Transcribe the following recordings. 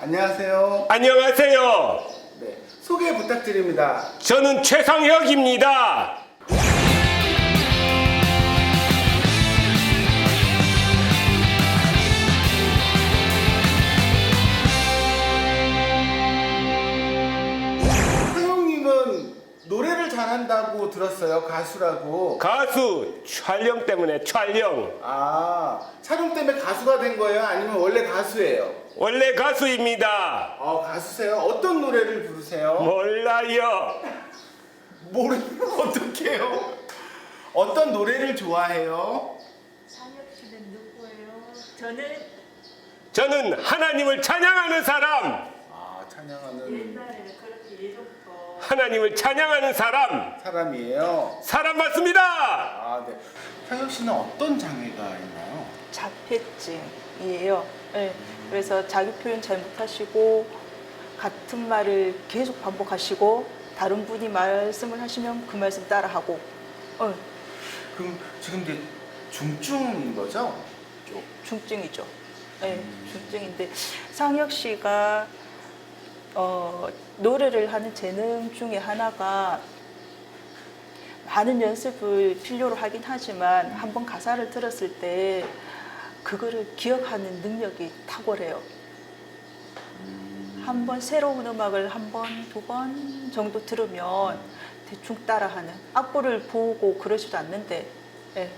안녕하세요. 안녕하세요. 네, 소개 부탁드립니다. 저는 최상혁입니다. 상영님은 노래를 잘한다고 들었어요. 가수라고. 가수 촬영 때문에 촬영. 아, 촬영 때문에 가수가 된 거예요? 아니면 원래 가수예요? 원래 가수입니다. 어, 가수세요? 어떤 노래를 부르세요? 몰라요. 모르면 어떡해요? 어떤 노래를 좋아해요? 상혁 씨는 누구예요? 저는 저는 하나님을 찬양하는 사람. 아, 찬양하는 옛날에 그렇게 예전부터 하나님을 찬양하는 사람. 사람이에요. 사람 맞습니다. 아, 네. 상혁 씨는 어떤 장애가 있나요? 자폐증이에요. 네. 그래서 자기 표현 잘 못하시고 같은 말을 계속 반복하시고 다른 분이 말씀을 하시면 그 말씀 따라하고 어, 그럼 지금 이제 중증인 거죠? 좀 중증이죠. 네, 중증인데 상혁 씨가 어, 노래를 하는 재능 중에 하나가 많은 연습을 필요로 하긴 하지만 한번 가사를 들었을 때 그거를 기억하는 능력이 탁월해요. 한 번 새로운 음악을 한 번, 두 번 정도 들으면 대충 따라하는 악보를 보고 그러지도 않는데 예,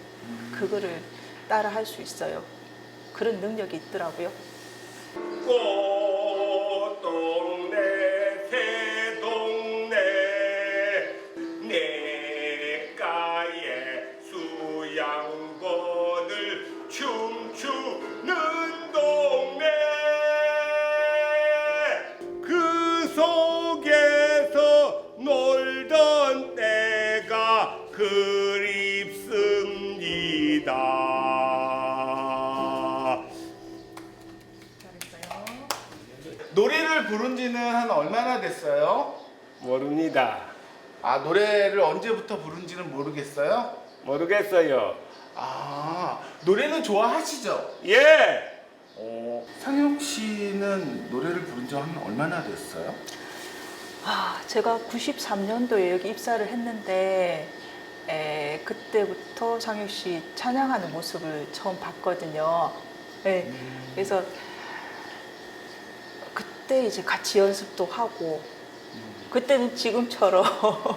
그거를 따라할 수 있어요. 그런 능력이 있더라고요. 꽃동 그립습니다 잘했어요. 노래를 부른 지는 한 얼마나 됐어요? 모릅니다 아, 노래를 언제부터 부른지는 모르겠어요? 모르겠어요 아, 노래는 좋아하시죠? 예 어, 상혁 씨는 노래를 부른 지 한 얼마나 됐어요? 아, 제가 93년도에 여기 입사를 했는데 에, 그때부터 상혁 씨 찬양하는 모습을 처음 봤거든요. 네, 그래서 그때 이제 같이 연습도 하고 그때는 지금처럼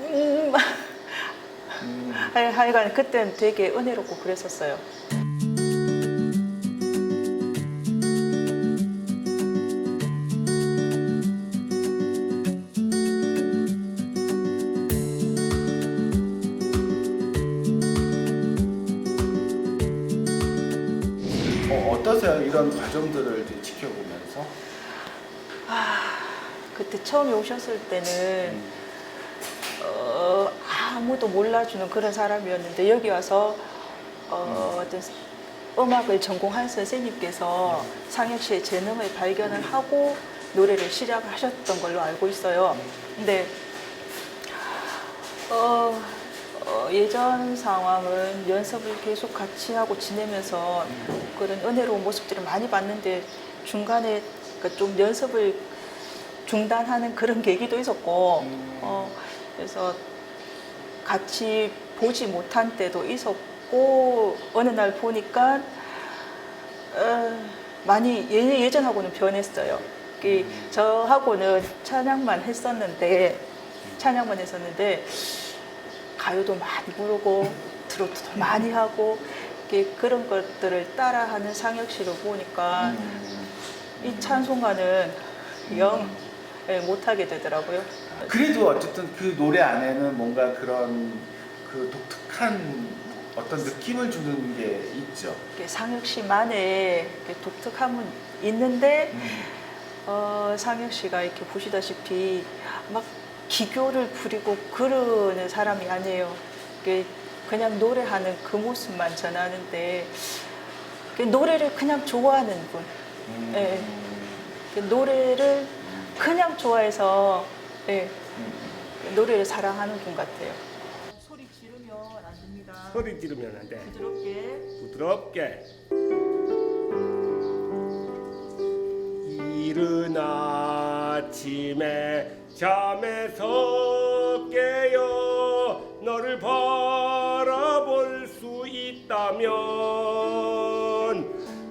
음, 음, 하- 하여간 그때는 되게 은혜롭고 그랬었어요. 어, 어떠세요? 이런 과정들을 이제 지켜보면서? 그때 처음에 오셨을 때는 어, 아무도 몰라주는 그런 사람이었는데 여기 와서 어, 어떤 음악을 전공한 선생님께서 상혁 씨의 재능을 발견을 하고 노래를 시작하셨던 걸로 알고 있어요. 근데 어, 어, 예전 상황은 연습을 계속 같이 하고 지내면서 그런 은혜로운 모습들을 많이 봤는데 중간에 그좀 연습을 중단하는 그런 계기도 있었고 어, 그래서 같이 보지 못한 때도 있었고 어느 날 보니까 어, 많이 예, 예전하고는 변했어요. 그 저하고는 찬양만 했었는데 찬양만 했었는데 가요도 많이 부르고 트로트도 많이 하고 이렇게 그런 것들을 따라하는 상혁 씨를 보니까 이 찬송가는 영 예, 못하게 되더라고요. 그래도 어쨌든 그 노래 안에는 뭔가 그런 그 독특한 어떤 느낌을 주는 게 있죠. 이렇게 상혁 씨만의 이렇게 독특함은 있는데 어, 상혁 씨가 이렇게 보시다시피 막 기교를 부리고 그러는 사람이 아니에요. 그냥 노래하는 그 모습만 전하는데 그 노래를 그냥 좋아하는 분. 음. 예. 그 노래를 그냥 좋아해서 예, 노래를 사랑하는 분 같아요. 소리 지르면 안 됩니다. 소리 지르면 안 돼 부드럽게 부드럽게 이른 아침에 잠에서 깨어 너를 바라볼 수 있다면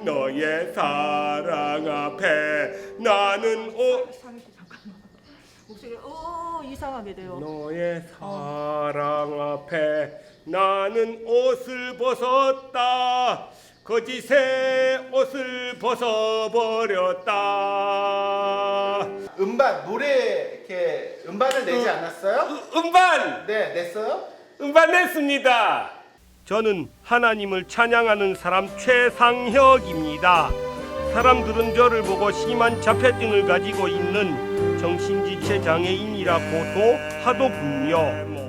너의 사랑 앞에 나는 오. 목소리 오 이상하게 돼요. 너의 사랑 앞에 나는 옷을 벗었다. 거짓의 옷을 벗어버렸다. 음반 노래 이렇게 음반을 내지 않았어요? 으- 음반! 네 냈어요? 음반 냈습니다. 저는 하나님을 찬양하는 사람 최상혁입니다. 사람들은 저를 보고 심한 자폐증을 가지고 있는 정신지체 장애인이라고도 하더군요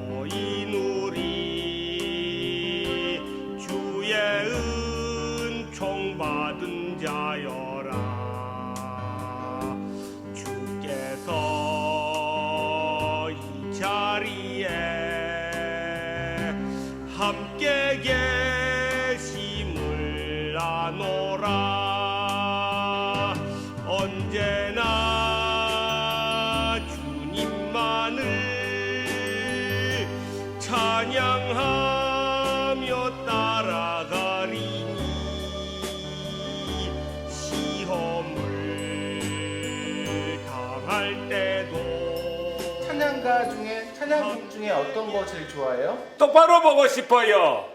당할 때도 찬양가 중에 찬양곡 중에 어떤 거 제일 좋아해요? 똑바로 보고 싶어요.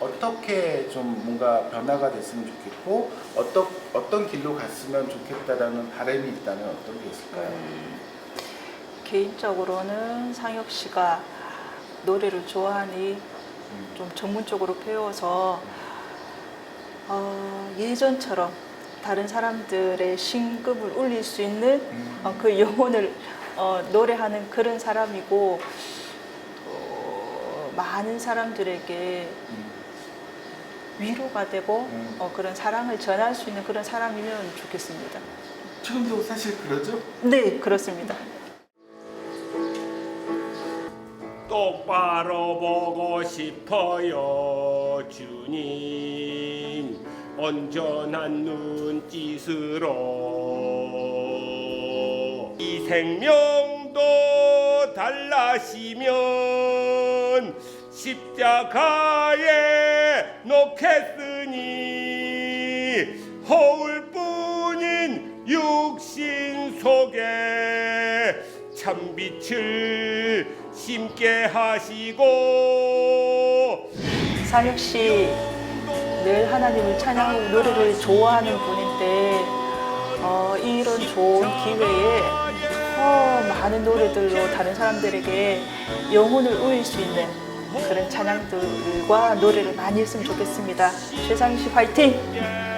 어떻게 좀 뭔가 변화가 됐으면 좋겠고 어떤 어떤 길로 갔으면 좋겠다라는 바람이 있다면 어떤 게 있을까요? 음, 개인적으로는 상혁 씨가 노래를 좋아하니 음. 좀 전문적으로 배워서 어, 예전처럼 다른 사람들의 신급을 울릴 수 있는 음. 어, 그 영혼을 어, 노래하는 그런 사람이고 또 많은 사람들에게 음. 위로가 되고 음. 어, 그런 사랑을 전할 수 있는 그런 사람이면 좋겠습니다. 지금도 사실 그러죠? 네, 그렇습니다. 똑바로 보고 싶어요 주님 온전한 눈짓으로 이 생명도 달라시면 십자가에 놓겠으니 허울뿐인 육신 속에 참빛을 심게 하시고 씨 늘 하나님을 찬양하고 노래를 좋아하는 분인데 어, 이런 좋은 기회에 더 많은 노래들로 다른 사람들에게 영혼을 울릴 수 있는 그런 찬양들과 노래를 많이 했으면 좋겠습니다. 최상희 씨 화이팅!